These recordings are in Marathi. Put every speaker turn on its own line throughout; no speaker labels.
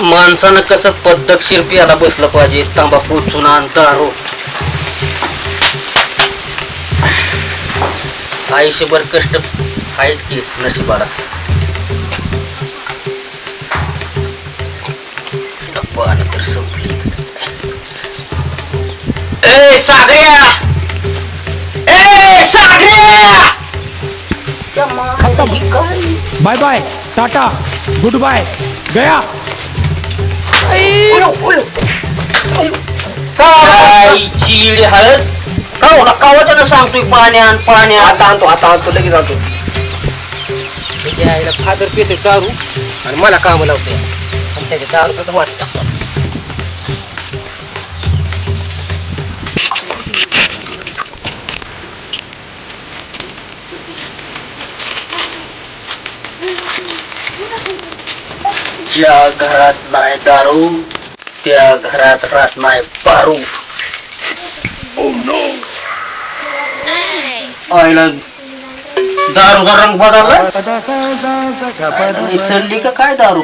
माणसानं कसं पद्धतशीर प्याला बसलं पाहिजे? तांबाखू चुना दारू. आयुष्यभर कष्ट आहेच की नशिबाला. पाणी तर संपली सागऱ्या ए सागऱ्या
bye bye tata good bye गया
काय चिड हळद कावला कावताना सांगतोय पाण्यान पाण्यात
आता आणतो आता आणतो लगेच आणतो त्याच्या आईला फादर पितो दारू आणि मला काम लावते आणि त्याच्या दारू वाटतं
ज्या घरात नाही दारू त्या घरात राहत नाही पारू. आईला दारूचा रंग बदलला? चढली का काय दारू?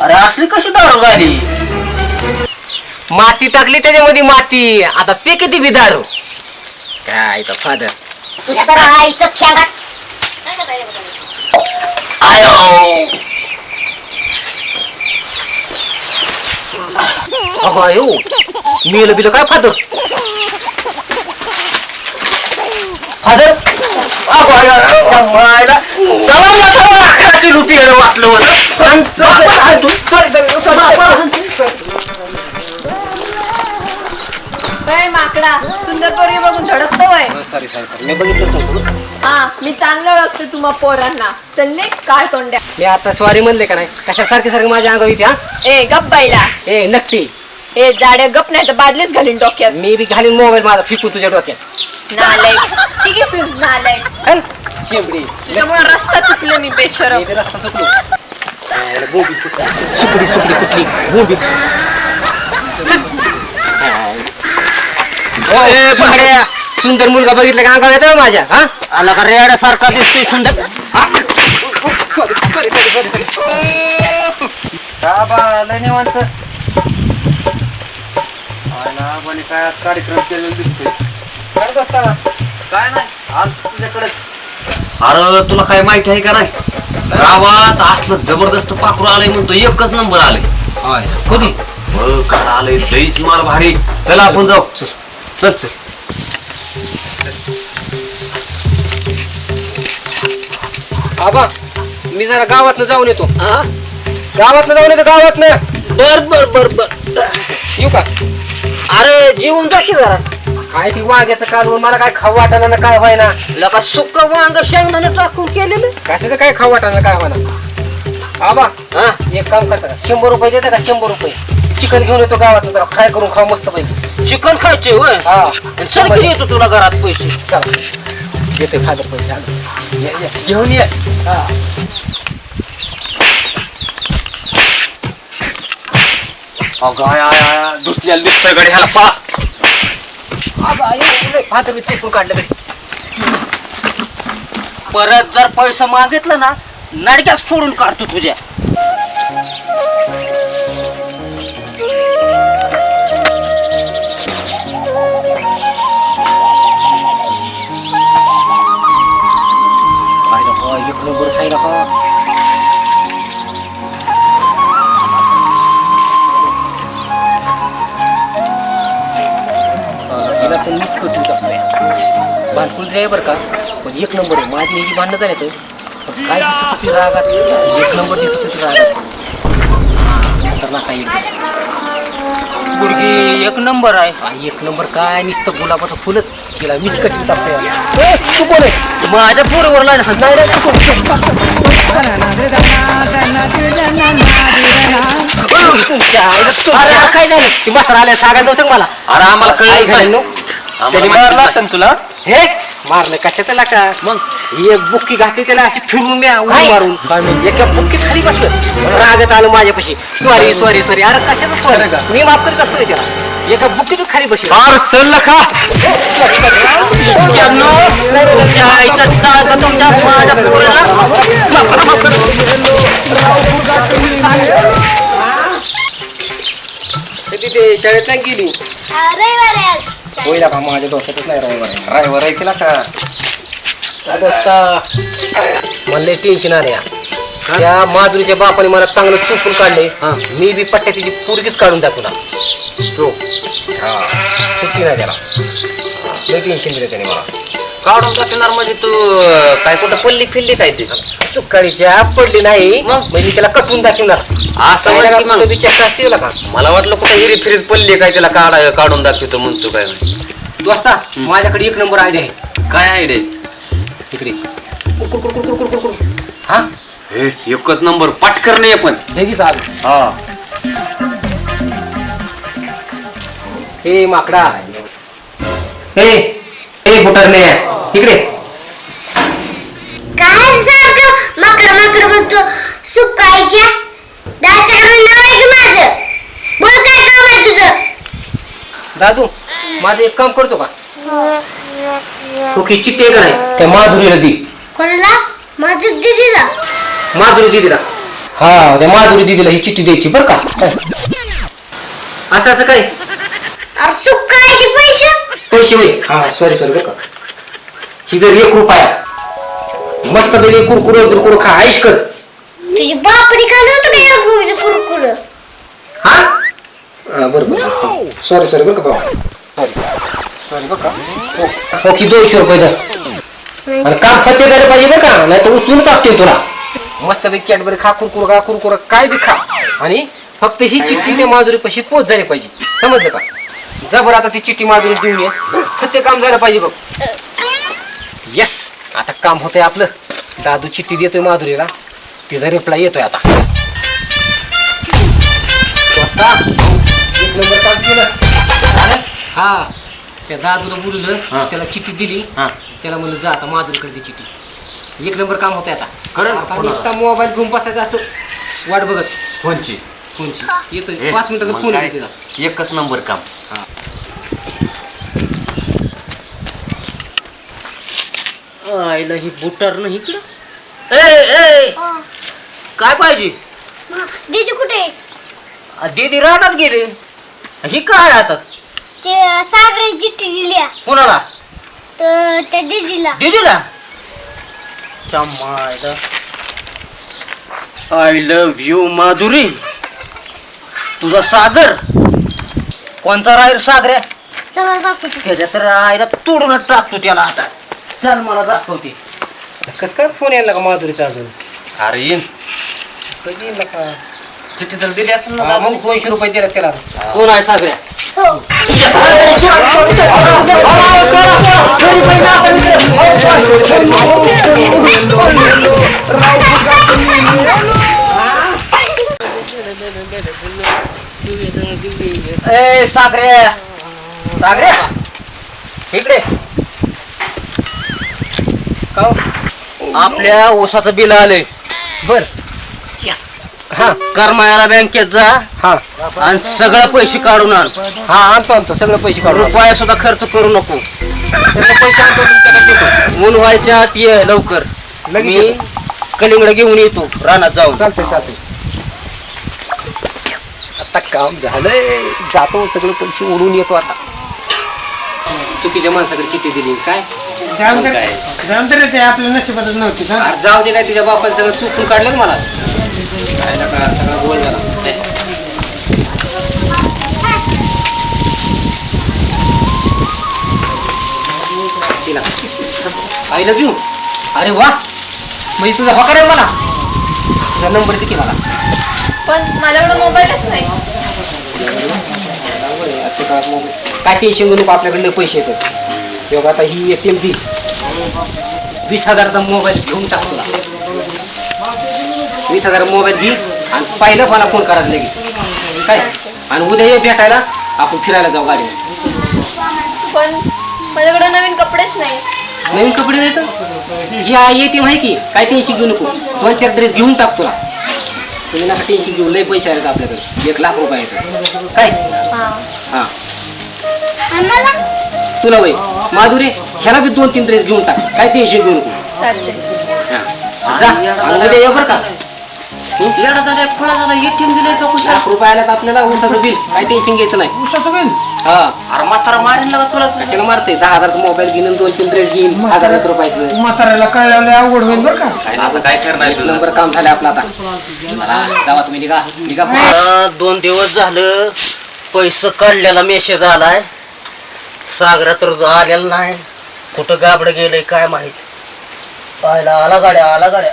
अरे असली कशी दारू झाली?
माती टाकली त्याच्यामध्ये माती. आता ते किती बी दारू? काय फादर
तुझ्या तर आईचं
आयो.
मेलं बिलं काय फादर?
फादर? वाटलं होतं.
Sorry sorry sorry. मी बघितलं नव्हतं
हा मी चांगलं ओळखते तुम्हा पोरांना. चलले काय तोंड्या.
मी आता स्वारी म्हणले का नाही? कशा सारखे सारखे माझ्या अंगावर येते हा?
ए गप बाईला.
ए नक्की.
ए जाड्या गप नाही तर बादलीच घालीन डोक्यात.
मी बी घालीन मोबाईल माझा फिकू तुझ्या डोक्यात.
नालायक. ठीक आहे तू नालायक.
है? शेंबडी
तुझ्यामुळे रस्ता चुकले मी बेशरम.
मी बी रस्ता चुकलो. बोंबील. सुकडी सुकडी कुठली? बोंबील सुंदर मुलगा बघितला का अंगावर येतो माझ्या? हा?
आला का रेड्यासारखा दिसतोय सुंदर.
कार्यक्रम केलेला दिसतोय. करत असताना?
काय नाही आज तुझ्याकडे. अरे तुला काय माहिती आहे का नाही? गावात असलं जबरदस्त पाखरू आलंय म्हणतो एकच नंबर आलंय. कधी? बघ काय आलंय लईच माल भारी. चला आपण जाऊ. चल चल चल.
आबा मी जरा गावातनं जाऊन येतो. गावातनं जाऊन येतो गावातनं.
बर बर बर बर.
येऊ का?
अरे जेवून जा की जरा.
काय ती वाघ्याचं काढून मला काय खाऊ वाटाना ना काय व्हायना?
लका सुक वांग शेंगदाणे टाकून केलेलं.
कशाचं काय खाऊ वाटाना काय व्हायना? आबा
हा?
एक काम करता का? शंभर रुपये देता का? शंभर रुपये. चिकन घेऊन येतो गावात जरा. फ्राय करून खाऊ मस्त पैकी.
चिकन खायचे होय?
हा.
चल की येतो तुला घरात पैसे.
चला. देते फादर पैसे आलो. ये, ये, घेऊन ये. हा.
अगं आय आय आय दुसऱ्या ह्याला पा.
मी चुकून काढलं तरी.
परत जर पैसा मागितलं ना नडक्याच फोडून काढतो तुझ्या.
नको एक नंबर तिला पण मीच कटवीत असतोय आहे ड्रायव्हर का? पण एक नंबर आहे. माझी ह्याची भांडणं झाले तर पण काय दिसत होती रागात? एक नंबर दिसत होती रागात. तर ना काही
गुडगी एक नंबर आहे.
एक नंबर काय? नुसतं गुलाबाचं फुलच. तिला असतोय ए, तू कोण आहे?
माझ्या पोरीवर नाही हात
तू कोण? अरे काय झालं? ती म्हातारा आल्या सांगायला का मला?
अरे आम्हाला कळलं
त्यांनी मारलं. असेल तुला? हे? मारलं कशाचं लाका? मग एक बुक्की घातली त्याला अशी फिरून म्या उडी मारून. एका बुक्कीत खाली बसलं. रागत आलं माझ्यापाशी. सॉरी सॉरी सॉरी अरे कशाचं सॉरी मी माफ करीत असतो रे त्याला. एका बुक्कीतच खाली बसली.
फार चल का तुमच्या आईच्या टाळाचा तुमच्या माझ्या पोराला. माफ करा, माफ करा.
तिथे शाळेत नाही गेली.
रविवार आहे आज.
होईल का माझ्या डोक्यातच नाही रविवार.
आहे तिला का?
आता म्हणले टेन्शन आले त्या माधुरीच्या बापाने मला चांगलं चुपून काढले मी बी पट्ट्या तिची पोरगीच काढून दाखवला तो सुट्टी नाही त्याला. लय टेन्शन दिलं त्याने मला.
काढून टाकणार म्हणजे तू काय कुठं पल्ली फिरली काय ते.
सुकाळीच्या पडली नाही मग? मी त्याला कटवून दाखवणार
असं म्हणजे की मग?
चेष्टा असते का
मला वाटलं कुठं हिरी फिरीत पल्ली काय त्याला काढा काढून दाखवतो म्हणतो काय
तू असता माझ्याकडे एक नंबर आयडिया आहे.
काय आयडे
इकडे. कुरकुर, कुरकुर, कुरकुर, कुरकुर. हा?
हे एकच नंबर पटकर नाही पण.
लगेच आलो
हा.
हे माकडा. हे बुटारने इकडे.
काय सारखं माकड माकड म्हणतो सुकायच्या दाच्याकडे नाव आहे की माझं? बोल काय काम आहे तुझं?
दादू माझं एक काम करतो का? ओके चिठ्ठी आहे का नाही? त्या माधुरीला दे.
कोणाला? माझं दिदीला.
माधुरी दिदीला. हा त्या माधुरी दिदीला ही चिठ्ठी द्यायची बरं का? असं असं काय?
अरे सुकायचे पैसे?
पैसे होय हा सॉरी सॉरी बरं का. ही जर एक रुपया मस्त पैकी कुरकुर बिरकुर खा आईश कर.
तुझी बापरी खाल्लं होतं का एक रुपयाचं कुरकुर?
हा? हा, बरं सॉरी सॉरी बरं का बाबा सॉरी बरं का. हो, हो दोनशे रुपये दर आणि काम फत्ते झाले पाहिजे बरं का? नाही तर उचलून टाकतोय तुला. मस्त पैकी कॅडबरी खा कुरकुर खा कुरकुर काय बी खा. आणि फक्त ही चिठ्ठी त्या माधुरी पशी पोच झाली पाहिजे. समजलं का? जा बरं आता ती चिठ्ठी माधुरी देऊन ये. फक्त काम झालं पाहिजे बघ. येस आता काम होतंय आपलं. दादू चिठ्ठी देतोय माधुरीला. तिचा रिप्लाय येतोय आता. एक नंबर काम केलं? हा. त्या दादूला बोललं. त्याला चिठ्ठी दिली. त्याला म्हणलं जा आता माधुरीकडे दे चिठ्ठी. एक नंबर काम होतंय आता.
खरं?
आता नुसता मोबाईल घेऊन बसायचं असं. वाट बघत.
कोणची?
फोनची येतोय पाच मिनिटाचा फोन येतो तिचा
एकच नंबर काम.
आईला ही बुटार नाही इकडं. ए ए! काय पाहिजे?
दीदी कुठे?
दीदी रानात गेले. ही काय आता?
ते सागराची चिठ्ठी दिली आहे.
कोणाला?
तर त्या दीदीला.
दीदीला? I love you Madhuri. तुझा सागर कोणता राहील सागऱ्या
चला दाखवते
त्याच्या तर आईला तोडूनच टाकतो त्याला आता चल मला दाखवते कस काय फोन यायला का माधुरीचा अजून
अरे येईन
कधी येईल का
चिठ्ठी तर दिली असेल ना
हा,
दादा
मग दोनशे रुपये दिला त्याला कोण आहे सागऱ्या
हो
ए सागऱ्या सागऱ्या इकडे. का?
आपल्या ऊसाचं बिल आलंय.
बर. यस हा.
करमाळ्याला बँकेत जा
हा.
आणि सगळं पैसे काढून आण.
हा आणतो आणतो. सगळं पैसे काढून
रुपया सुद्धा खर्च करू नको.
सगळे पैसे आणतो तुमच्याकडे देतो.
ऊन व्हायच्या आत ये लवकर.
लगेच
मी
येतो.
कलिंगड घेऊन येतो. रानात जाऊन.
चालतंय चालतंय. आता काम झालंय. जातो सगळं पैसे उडून येतो आता. चुकीच्या माणसाकडे चिठ्ठी दिली. काय?
जाम तर
काय?
जाम तर ते आपल्या नशिबातच नव्हती.
जाऊ दे काय तिच्या बापाने सगळं चुकून काढलं ना मला? काय नका सगळा गोळ झाला हे. तिला आय लव्ह यू अरे वा. म्हणजे तुझा होकार आहे मला. तुझा नंबर दे की मला.
पण माझ्याकडे मोबाईलच नाही.
काय टेन्शन घेऊ नको आपल्याकडे पैसे येतात. तेव्हा आता ही ए टी एम दी वीस हजारचा मोबाईल घेऊन टाक तुला. वीस हजार मोबाईल घे आणि पहिलं मला फोन करा लगेच. काय? आणि उद्या ये भेटायला आपण फिरायला जाऊ गाडी
पण माझ्याकडे नवीन कपडेच नाही.
नवीन कपडे देत या येते माहिती की? काय टेन्शन घेऊ नको. दोन चार ड्रेस घेऊन टाक तुला. तुम्ही नका टेन्शन घेऊ लय पैसे आहेत आपल्याकडे. एक लाख रुपये आहेत. काय? हा. तुला वय माधुरे ह्याला बी दोन तीन ड्रेस घेऊन टाक. काय टेन्शन घेऊ नको.
चालते
हा. जा. उद्या ये बरं का.
येडा झाला फळा झाला एटीएम दिलाय तो कुशा.
लाख रुपये आल्यात आपल्याला ऊसाचं बिल. काय टेन्शन घ्यायचं नाही.
उसाचं बिल?
हा.
अरे म्हातारा मारेन ना तुला तुला.
कशाला मारते? दहा हजारचा मोबाईल घेईन आणि दोन तीन ड्रेस घेईन हजार एक रुपयाचं.
म्हाताऱ्याला कळलं अवघड होईल बरं का?
आता काय करणार
एक
तुझं?
नंबर काम झालं आपलं आता. चला, जावा तुम्ही निघा. निघा.
मला दोन दिवस झालं. पैसे काढलेला मेसेज आलाय. सागरा तर आलेला नाही. कुठं गाबड गेलंय काय माहीत? पाहिला आला गाड्या आला गाड्या.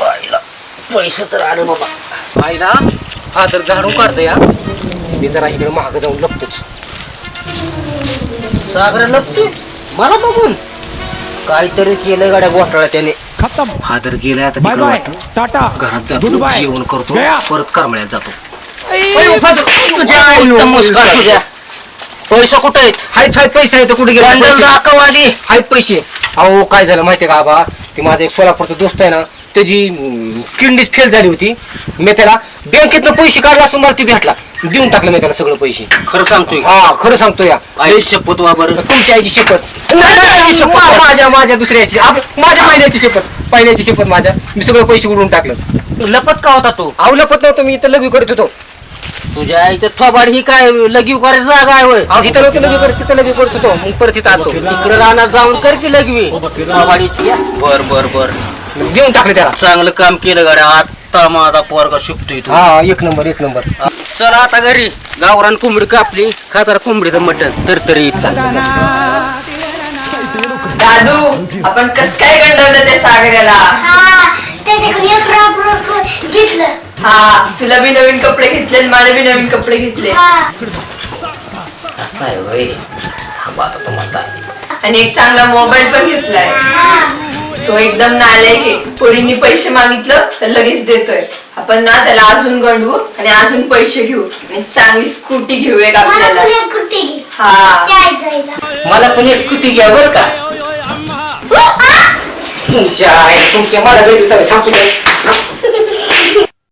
पाहिला पैसे तर आले बाबा.
आईला फादर झाडू काढतो या मी जरा इकडे महाग जाऊन लपतोच.
सागरा लपतो
मला बघून.
काहीतरी केलंय गाड्या घोटाळा त्याने
खतम.
फादर गेलाय आता
बाय
तिकडे
बाय.
वाटतं.
टाटा.
घरात जातो
बाय.
जेवण करतो
गया.
परत करमळ्यात जातो.
तुझ्या आईचा मुस्कान तुझ्या पैसे कुठे आहेत?
हायत हायत पैसे आहेत कुठे गेले?
बंडल
पैसे?
दाखव आधी
आहेत पैसे. अहो काय झालं माहितीये का आबा? ते माझा एक सोलापूरचा दोस्त आहे ना त्याची अं, किडनीच फेल झाली होती मी त्याला बँकेतनं पैसे काढला असं मला ती भेटला. देऊन टाकलं मी त्याला सगळं पैसे.
खरं सांगतोय
हा खरं सांगतो या.
आई शपथ वा बरं.
तुमच्या आईची शपथ. नाही, शपथ. मा- माझ्या माझ्या दुसऱ्याची आप- माझ्या पहिल्याची शपथ. पहिल्याची शपथ माझ्या. मी सगळं पैसे उडवून टाकलं.
लपत का होता तू?
आवलपत नव्हतं मी इथं लग्न करत होतो.
तुझ्या आईचं थोबाड ही काय लगीव करायची जागा आहे होय?
अहो, इथं नव्हतं करत तिथं लग्न करत होतो. मग परत इथं आलो
तिकडे रानात जाऊन कर की लगवी थोबाडीची बर बर बर.
देऊन टाकलं त्याला.
चांगलं काम केलं गाड्या. आता माझा पोरगा शिकतोय तू.
हा एक नंबर एक नंबर.
चला आता घरी. गावरान कोंबडी कापली. खातार कोंबडीचं मटण. तर तरी चालतं
दादू आपण कस काय गंडवलं ते सागऱ्याला
हा त्याच्याकडून एक राब घेतलं.
हा तुला बी नवीन कपडे घेतले आणि मला बी नवीन कपडे घेतले.
हा.
असं आहे वय. आता तुम्हाला
आणि एक चांगला मोबाईल पण घेतलाय. तो एकदम नालायक आहे. पोरींनी पैसे मागितलं तर लगेच देतोय. आपण ना त्याला अजून गंडवू आणि अजून पैसे घेऊ. आणि चांगली स्कूटी घेऊ एक
मला
आपल्याला. हा.
मला पण एक स्कूटी घ्या बरं का. तुमच्या तुमच्या मला भेटत थांबू